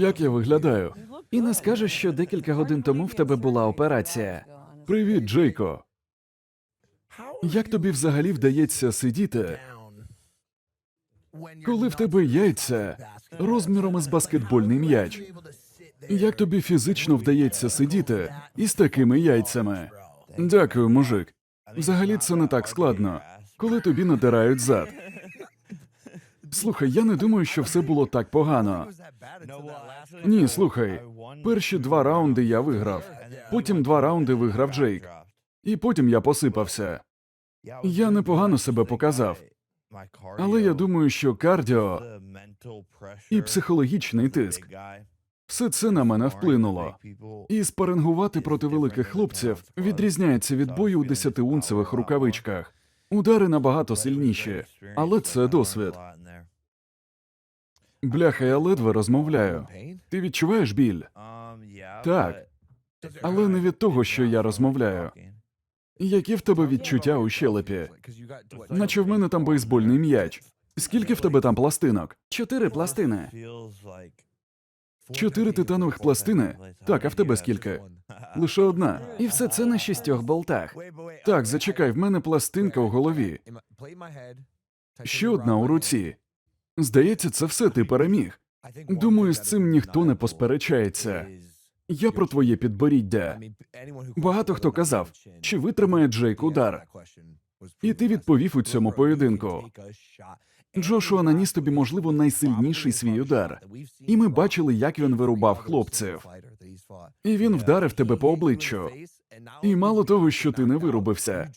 Як я виглядаю? І не скажеш, що декілька годин тому в тебе була операція. Привіт, Джейко. Як тобі взагалі вдається сидіти, коли в тебе яйця розміром із баскетбольний м'яч? Як тобі фізично вдається сидіти із такими яйцями? Дякую, мужик. Взагалі це не так складно, коли тобі надирають зад. Слухай, я не думаю, що все було так погано. Ні, слухай, перші два раунди я виграв, потім два раунди виграв Джейк, і потім я посипався. Я непогано себе показав, але я думаю, що кардіо і психологічний тиск все це на мене вплинуло. І спарингувати проти великих хлопців відрізняється від бою у десятиунцевих рукавичках. Удари набагато сильніші, але це досвід. Бляха, я ледве розмовляю. Ти відчуваєш біль? Так, але не від того, що я розмовляю. Які в тебе відчуття у щелепі? Наче в мене там бейсбольний м'яч. Скільки в тебе там пластинок? Чотири пластини. Чотири титанових пластини? Так, а в тебе скільки? Лише одна. І все це на шістьох болтах. Так, зачекай, в мене пластинка у голові. Ще одна у руці. Здається, це все ти переміг. Думаю, з цим ніхто не посперечається. Я про твоє підборіддя. Багато хто казав, чи витримає Джейк удар. І ти відповів у цьому поєдинку. Джошуа наніс тобі, можливо, найсильніший свій удар. І ми бачили, як він вирубав хлопців. І він вдарив тебе по обличчю. І мало того, що ти не вирубився,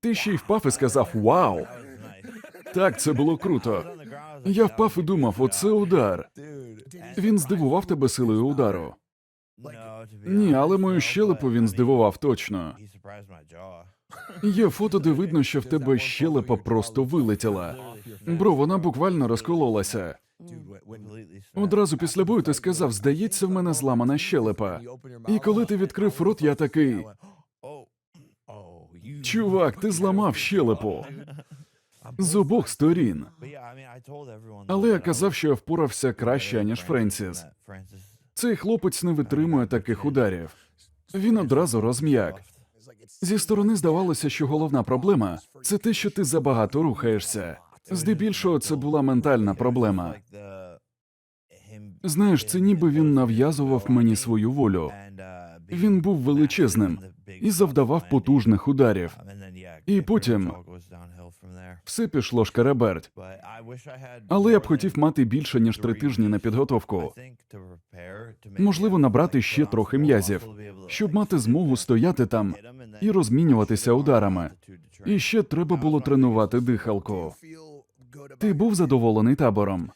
ти ще й впав і сказав Вау! Так, це було круто. Я впав і думав, оце удар. Він здивував тебе силою удару. Ні, але мою щелепу він здивував точно. Є фото, де видно, що в тебе щелепа просто вилетіла. Бро, вона буквально розкололася. Одразу після бою ти сказав, здається, в мене зламана щелепа. І коли ти відкрив рот, я такий. Чувак, ти зламав щелепу з обох сторін. Але я казав, що я впорався краще, ніж Френсіс. Цей хлопець не витримує таких ударів. Він одразу розм'як. Зі сторони здавалося, що головна проблема це те, що ти забагато рухаєшся. Здебільшого це була ментальна проблема. Знаєш, це ніби він нав'язував мені свою волю. Він був величезним і завдавав потужних ударів. І потім все пішло шкереберть. Але я б хотів мати більше ніж три тижні на підготовку. Можливо, набрати ще трохи м'язів, щоб мати змогу стояти там і розмінюватися ударами. І ще треба було тренувати дихалку. Ти був задоволений табором?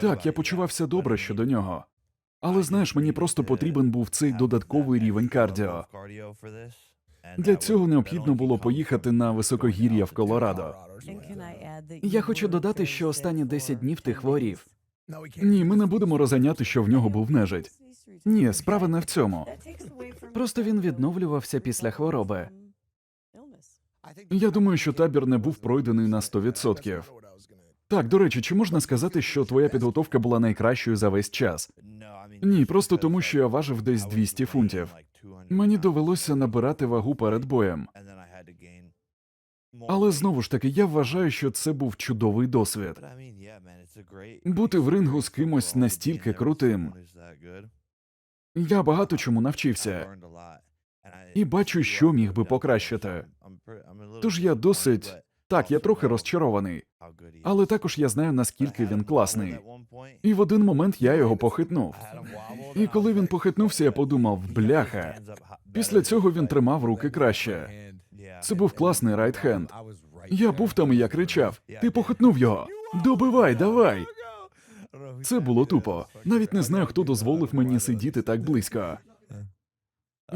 Так, я почувався добре щодо нього. Але знаєш, мені просто потрібен був цей додатковий рівень кардіо. Для цього необхідно було поїхати на високогір'я в Колорадо. Я хочу додати, що останні 10 днів ти хворів. Ні, ми не будемо розганяти, що в нього був нежить. Ні, справа не в цьому. Просто він відновлювався після хвороби. Я думаю, що табір не був пройдений на 100%. Так, до речі, чи можна сказати, що твоя підготовка була найкращою за весь час? Ні, просто тому, що я важив десь 200 фунтів. Мені довелося набирати вагу перед боєм. Але знову ж таки, я вважаю, що це був чудовий досвід. Бути в рингу з кимось настільки крутим. Я багато чому навчився і бачу, що міг би покращити. Тож я досить так, я трохи розчарований, але також я знаю, наскільки він класний. І в один момент я його похитнув. І коли він похитнувся, я подумав, бляха. Після цього він тримав руки краще. Це був класний райтхенд. Я був там і я кричав: Ти похитнув його! Добивай, давай! Це було тупо. Навіть не знаю, хто дозволив мені сидіти так близько.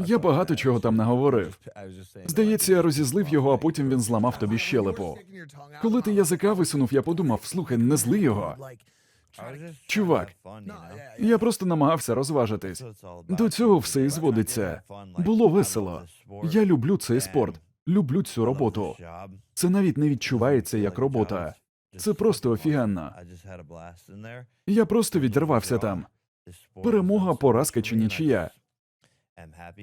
Я багато чого там наговорив. Здається, я розізлив його, а потім він зламав тобі щелепу. Коли ти язика висунув, я подумав: слухай, не зли його. Чувак, Я просто намагався розважитись. До цього все і зводиться. Було весело. Я люблю цей спорт, люблю цю роботу. Це навіть не відчувається як робота. Це просто офігенно. Я просто відірвався там. Перемога, поразка чи нічия.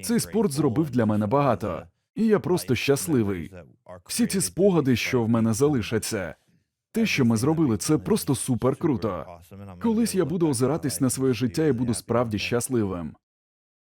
Цей спорт зробив для мене багато, і я просто щасливий. Всі ці спогади, що в мене залишаться. Те, що ми зробили, це просто супер круто. Колись я буду озиратись на своє життя і буду справді щасливим.